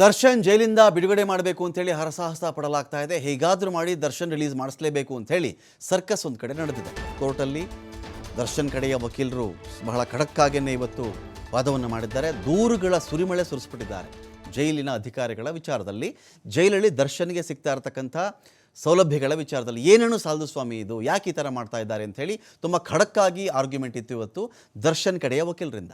ದರ್ಶನ್ ಜೈಲಿಂದ ಬಿಡುಗಡೆ ಮಾಡಬೇಕು ಅಂತೇಳಿ ಹರಸಾಹಸ ಪಡಲಾಗ್ತಾ ಇದೆ. ಹೇಗಾದರೂ ಮಾಡಿ ದರ್ಶನ್ ರಿಲೀಸ್ ಮಾಡಿಸ್ಲೇಬೇಕು ಅಂತೇಳಿ ಸರ್ಕಸ್ ಒಂದು ಕಡೆ ನಡೆದಿದೆ. ಕೋರ್ಟಲ್ಲಿ ದರ್ಶನ್ ಕಡೆಯ ವಕೀಲರು ಬಹಳ ಖಡಕ್ಕಾಗಿಯೇ ಇವತ್ತು ವಾದವನ್ನು ಮಾಡಿದ್ದಾರೆ. ದೂರುಗಳ ಸುರಿಮಳೆ ಸುರಿಸ್ಬಿಟ್ಟಿದ್ದಾರೆ. ಜೈಲಿನ ಅಧಿಕಾರಿಗಳ ವಿಚಾರದಲ್ಲಿ, ಜೈಲಲ್ಲಿ ದರ್ಶನ್ಗೆ ಸಿಗ್ತಾ ಇರತಕ್ಕಂಥ ಸೌಲಭ್ಯಗಳ ವಿಚಾರದಲ್ಲಿ ಏನೇನು ಸಾಲದು ಸ್ವಾಮಿ ಇದು? ಯಾಕೆ ಈ ಥರ ಮಾಡ್ತಾ ಇದ್ದಾರೆ ಅಂಥೇಳಿ ತುಂಬ ಖಡಕ್ಕಾಗಿ ಆರ್ಗ್ಯುಮೆಂಟ್ ಇತ್ತು ಇವತ್ತು ದರ್ಶನ್ ಕಡೆಯ ವಕೀಲರಿಂದ.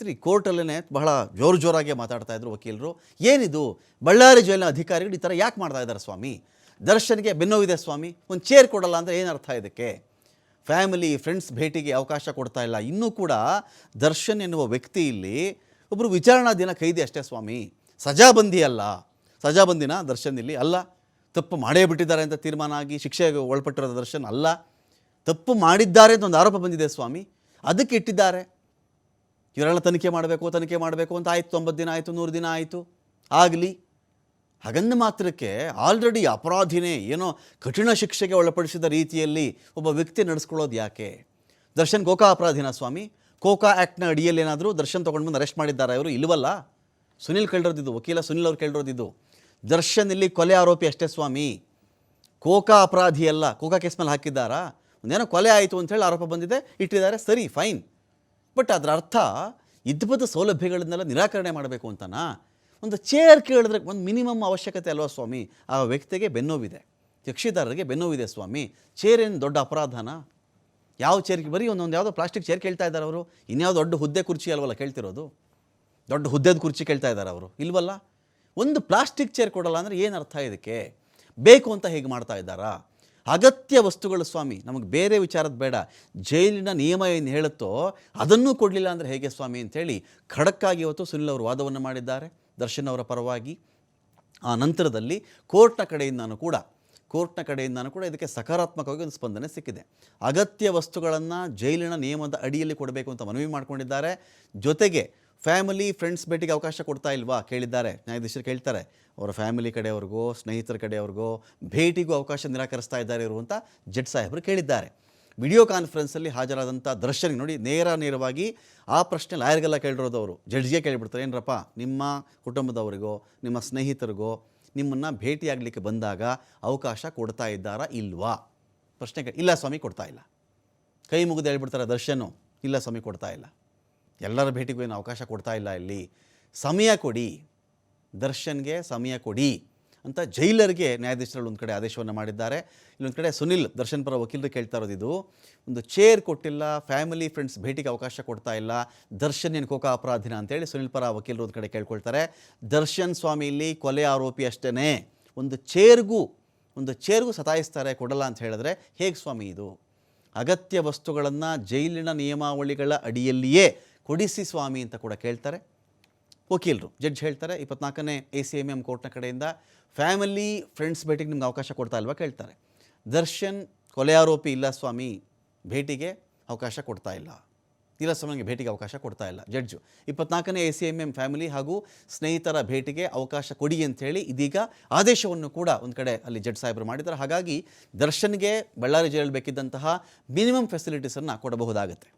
ಸರಿ ಕೋರ್ಟಲ್ಲೇ ಬಹಳ ಜೋರು ಜೋರಾಗಿ ಮಾತಾಡ್ತಾ ಇದ್ರು ವಕೀಲರು. ಏನಿದು? ಬಳ್ಳಾರಿ ಜೈಲಿನ ಅಧಿಕಾರಿಗಳು ಈ ಥರ ಯಾಕೆ ಮಾಡ್ತಾ ಇದ್ದಾರೆ ಸ್ವಾಮಿ? ದರ್ಶನ್ಗೆ ಬೆನ್ನೋವಿದೆ ಸ್ವಾಮಿ. ಒಂದು ಚೇರ್ ಕೊಡಲ್ಲ ಅಂದರೆ ಏನರ್ಥ ಇದಕ್ಕೆ? ಫ್ಯಾಮಿಲಿ, ಫ್ರೆಂಡ್ಸ್ ಭೇಟಿಗೆ ಅವಕಾಶ ಕೊಡ್ತಾ ಇಲ್ಲ. ಇನ್ನೂ ಕೂಡ ದರ್ಶನ್ ಎನ್ನುವ ವ್ಯಕ್ತಿ ಇಲ್ಲಿ ಒಬ್ಬರು ವಿಚಾರಣಾ ದಿನ ಕೈದಿ ಅಷ್ಟೇ ಸ್ವಾಮಿ. ಸಜಾಬಂದಿ ಅಲ್ಲ. ಸಜಾಬಂದಿನ ದರ್ಶನ್ ಇಲ್ಲಿ ಅಲ್ಲ. ತಪ್ಪು ಮಾಡೇ ಬಿಟ್ಟಿದ್ದಾರೆ ಅಂತ ತೀರ್ಮಾನ ಆಗಿ ಶಿಕ್ಷೆಗೆ ಒಳಪಟ್ಟಿರೋ ದರ್ಶನ್ ಅಲ್ಲ. ತಪ್ಪು ಮಾಡಿದ್ದಾರೆ ಅಂತ ಒಂದು ಆರೋಪ ಬಂದಿದೆ ಸ್ವಾಮಿ. ಅದಕ್ಕೆ ಇಟ್ಟಿದ್ದಾರೆ. ಇವರೆಲ್ಲ ತನಿಖೆ ಮಾಡಬೇಕು ತನಿಖೆ ಮಾಡಬೇಕು ಅಂತ ಆಯಿತು, ತೊಂಬತ್ತು ದಿನ ಆಯಿತು, ನೂರು ದಿನ ಆಯಿತು. ಆಗಲಿ ಹಾಗಂದ ಮಾತ್ರಕ್ಕೆ ಆಲ್ರೆಡಿ ಅಪರಾಧಿನೇ ಏನೋ ಕಠಿಣ ಶಿಕ್ಷೆಗೆ ಒಳಪಡಿಸಿದ ರೀತಿಯಲ್ಲಿ ಒಬ್ಬ ವ್ಯಕ್ತಿ ನಡೆಸ್ಕೊಳ್ಳೋದು ಯಾಕೆ? ದರ್ಶನ್ ಕೋಕಾ ಅಪರಾಧಿನ ಸ್ವಾಮಿ. ಕೋಕಾ ಆ್ಯಕ್ಟ್ನ ಅಡಿಯಲ್ಲಿ ಏನಾದರೂ ದರ್ಶನ್ ತೊಗೊಂಡು ಬಂದು ಅರೆಸ್ಟ್ ಮಾಡಿದ್ದಾರೆ ಅವರು ಇಲ್ವಲ್ಲ? ಸುನಿಲ್ ಕೇಳಿರೋದಿದ್ದು ವಕೀಲ ಸುನಿಲ್ ಅವ್ರು ಕೇಳಿರೋದಿದ್ದು ದರ್ಶನ್ ಇಲ್ಲಿ ಕೊಲೆ ಆರೋಪಿ ಅಷ್ಟೇ ಸ್ವಾಮಿ. ಕೋಕಾ ಅಪರಾಧಿ ಅಲ್ಲ, ಕೋಕಾ ಕೇಸ್ ಮೇಲೆ ಹಾಕಿದ್ದಾರಾ? ಒಂದೇನೋ ಕೊಲೆ ಆಯಿತು ಅಂತೇಳಿ ಆರೋಪ ಬಂದಿದೆ, ಇಟ್ಟಿದ್ದಾರೆ, ಸರಿ ಫೈನ್ ಬಟ್ ಅದರ ಅರ್ಥ ಇದ್ಬದ ಸೌಲಭ್ಯಗಳನ್ನೆಲ್ಲ ನಿರಾಕರಣೆ ಮಾಡಬೇಕು ಅಂತನಾ? ಒಂದು ಚೇರ್ ಕೇಳಿದ್ರೆ ಒಂದು ಮಿನಿಮಮ್ ಅವಶ್ಯಕತೆ ಅಲ್ವಾ ಸ್ವಾಮಿ? ಆ ವ್ಯಕ್ತಿಗೆ ಬೆನ್ನೋವಿದೆ ಕಕ್ಷಿದಾರರಿಗೆ ಬೆನ್ನೋವಿದೆ ಸ್ವಾಮಿ. ಚೇರ್ ಏನು ದೊಡ್ಡ ಅಪರಾಧನ? ಯಾವ ಚೇರ್ಗೆ ಬರೀ ಒಂದೊಂದು ಯಾವುದೋ ಪ್ಲಾಸ್ಟಿಕ್ ಚೇರ್ ಕೇಳ್ತಾ ಇದ್ದಾರೆ ಅವರು. ಇನ್ಯಾವುದೋ ದೊಡ್ಡ ಹುದ್ದೆ ಕುರ್ಚಿ ಅಲ್ವಲ್ಲ ಕೇಳ್ತಿರೋದು? ದೊಡ್ಡ ಹುದ್ದೆದ ಕುರ್ಚಿ ಕೇಳ್ತಾ ಇದ್ದಾರೆ ಅವರು. ಇಲ್ವಲ್ಲ? ಒಂದು ಪ್ಲಾಸ್ಟಿಕ್ ಚೇರ್ ಕೊಡಲ್ಲ ಅಂದರೆ ಏನು ಅರ್ಥ ಇದಕ್ಕೆ? ಬೇಕು ಅಂತ ಹೇಗೆ ಮಾಡ್ತಾ ಇದ್ದಾರಾ? ಅಗತ್ಯ ವಸ್ತುಗಳು ಸ್ವಾಮಿ, ನಮಗೆ ಬೇರೆ ವಿಚಾರದ ಬೇಡ. ಜೈಲಿನ ನಿಯಮ ಏನು ಹೇಳುತ್ತೋ ಅದನ್ನೂ ಕೊಡಲಿಲ್ಲ ಅಂದರೆ ಹೇಗೆ ಸ್ವಾಮಿ ಅಂತೇಳಿ ಖಡಕ್ಕಾಗಿ ಇವತ್ತು ಸುನಿಲ್ ಅವರು ವಾದವನ್ನು ಮಾಡಿದ್ದಾರೆ. ದರ್ಶನ್ ಅವರ ಪರವಾಗಿ. ಆ ನಂತರದಲ್ಲಿ ಕೋರ್ಟ್ನ ಕಡೆಯಿಂದನೂ ಕೂಡ, ಕೋರ್ಟ್ನ ಕಡೆಯಿಂದನೂ ಕೂಡ ಇದಕ್ಕೆ ಸಕಾರಾತ್ಮಕವಾಗಿ ಒಂದು ಸ್ಪಂದನೆ ಸಿಕ್ಕಿದೆ. ಅಗತ್ಯ ವಸ್ತುಗಳನ್ನು ಜೈಲಿನ ನಿಯಮದ ಅಡಿಯಲ್ಲಿ ಕೊಡಬೇಕು ಅಂತ ಮನವಿ ಮಾಡಿಕೊಂಡಿದ್ದಾರೆ. ಜೊತೆಗೆ ಫ್ಯಾಮಿಲಿ, ಫ್ರೆಂಡ್ಸ್ ಭೇಟಿಗೆ ಅವಕಾಶ ಕೊಡ್ತಾ ಇಲ್ವಾ? ಕೇಳಿದ್ದಾರೆ. ನ್ಯಾಯಾಧೀಶರು ಕೇಳ್ತಾರೆ. ಅವರ ಫ್ಯಾಮಿಲಿ ಕಡೆಯವ್ರಿಗೋ, ಸ್ನೇಹಿತರ ಕಡೆಯವ್ರಿಗೋ ಭೇಟಿಗೂ ಅವಕಾಶ ನಿರಾಕರಿಸ್ತಾ ಇದ್ದಾರೆ ಇರುವಂಥ ಜಡ್ ಸಾಹೇಬರು ಕೇಳಿದ್ದಾರೆ. ವಿಡಿಯೋ ಕಾನ್ಫರೆನ್ಸಲ್ಲಿ ಹಾಜರಾದಂಥ ದರ್ಶನ್ ನೋಡಿ ನೇರ ನೇರವಾಗಿ ಆ ಪ್ರಶ್ನೆ ಲಾಯರ್ಗೆಲ್ಲ ಕೇಳಿರೋದು ಅವರು. ಜಡ್ಜ್ಗೆ ಕೇಳಿಬಿಡ್ತಾರೆ, ಏನರಪ್ಪ, ನಿಮ್ಮ ಕುಟುಂಬದವರಿಗೋ, ನಿಮ್ಮ ಸ್ನೇಹಿತರಿಗೋ ನಿಮ್ಮನ್ನು ಭೇಟಿಯಾಗಲಿಕ್ಕೆ ಬಂದಾಗ ಅವಕಾಶ ಕೊಡ್ತಾ ಇದ್ದಾರಾ ಇಲ್ವಾ? ಪ್ರಶ್ನೆ ಇಲ್ಲ ಸ್ವಾಮಿ, ಕೊಡ್ತಾ ಇಲ್ಲ. ಕೈ ಮುಗಿದು ಹೇಳ್ಬಿಡ್ತಾರೆ ದರ್ಶನು, ಇಲ್ಲ ಸ್ವಾಮಿ, ಕೊಡ್ತಾ ಇಲ್ಲ. ಎಲ್ಲರ ಭೇಟಿಗೂ ಏನು ಅವಕಾಶ ಕೊಡ್ತಾ ಇಲ್ಲ ಇಲ್ಲಿ. ಸಮಯ ಕೊಡಿ, ದರ್ಶನ್ಗೆ ಸಮಯ ಕೊಡಿ ಅಂತ ಜೈಲರ್ಗೆ ನ್ಯಾಯಾಧೀಶರು ಒಂದು ಕಡೆ ಆದೇಶವನ್ನು ಮಾಡಿದ್ದಾರೆ. ಇಲ್ಲೊಂದು ಕಡೆ ಸುನಿಲ್, ದರ್ಶನ್ ಪರ ವಕೀಲರು ಕೇಳ್ತಾ ಇರೋದು ಇದು. ಒಂದು ಚೇರ್ ಕೊಟ್ಟಿಲ್ಲ, ಫ್ಯಾಮಿಲಿ, ಫ್ರೆಂಡ್ಸ್ ಭೇಟಿಗೆ ಅವಕಾಶ ಕೊಡ್ತಾ ಇಲ್ಲ. ದರ್ಶನ್ ಏನು ಕೋಕ ಅಪರಾಧಿನ ಅಂತೇಳಿ ಸುನಿಲ್ ಪರ ವಕೀಲರು ಒಂದು ಕಡೆ ಕೇಳ್ಕೊಳ್ತಾರೆ. ದರ್ಶನ್ ಸ್ವಾಮಿ ಇಲ್ಲಿ ಕೊಲೆ ಆರೋಪಿ ಅಷ್ಟೇ ಒಂದು ಚೇರ್ಗೂ ಒಂದು ಚೇರ್ಗೂ ಸತಾಯಿಸ್ತಾರೆ, ಕೊಡಲ್ಲ ಅಂತ ಹೇಳಿದ್ರೆ ಹೇಗೆ ಸ್ವಾಮಿ ಇದು? ಅಗತ್ಯ ವಸ್ತುಗಳನ್ನು ಜೈಲಿನ ನಿಯಮಾವಳಿಗಳ ಅಡಿಯಲ್ಲಿಯೇ ಕೊಡಿಸಿ ಸ್ವಾಮಿ ಅಂತ ಕೂಡ ಕೇಳ್ತಾರೆ. ವಕೀಲರು, ಜಡ್ಜ್ ಹೇಳ್ತಾರೆ, ಇಪ್ಪತ್ನಾಲ್ಕನೇ ಎ ಸಿ ಎಂ ಎಂ ಕೋರ್ಟ್ನ ಕಡೆಯಿಂದ ಫ್ಯಾಮಿಲಿ, ಫ್ರೆಂಡ್ಸ್ ಭೇಟಿಗೆ ನಿಮ್ಗೆ ಅವಕಾಶ ಕೊಡ್ತಾ ಇಲ್ವಾ ಕೇಳ್ತಾರೆ. ದರ್ಶನ್, ಕೊಲೆ ಇಲ್ಲ ಸ್ವಾಮಿ, ಭೇಟಿಗೆ ಅವಕಾಶ ಕೊಡ್ತಾ ಇಲ್ಲ. ಇಲ್ಲ ಸ್ವಾಮಿಗೆ ಭೇಟಿಗೆ ಅವಕಾಶ ಕೊಡ್ತಾ ಇಲ್ಲ, ಜಡ್ಜು. ಇಪ್ಪತ್ನಾಲ್ಕನೇ A C M M family ಹಾಗೂ ಸ್ನೇಹಿತರ ಭೇಟಿಗೆ ಅವಕಾಶ ಕೊಡಿ ಅಂಥೇಳಿ ಇದೀಗ ಆದೇಶವನ್ನು ಕೂಡ ಒಂದು ಕಡೆ ಅಲ್ಲಿ ಜಡ್ಜ್ ಸಾಹೇಬರು ಮಾಡಿದ್ದಾರೆ. ಹಾಗಾಗಿ ದರ್ಶನ್ಗೆ ಬಳ್ಳಾರಿ ಜೈಲಲ್ಲಿ ಬೇಕಿದ್ದಂತಹ ಮಿನಿಮಮ್ ಫೆಸಿಲಿಟೀಸನ್ನು ಕೊಡಬಹುದಾಗುತ್ತೆ.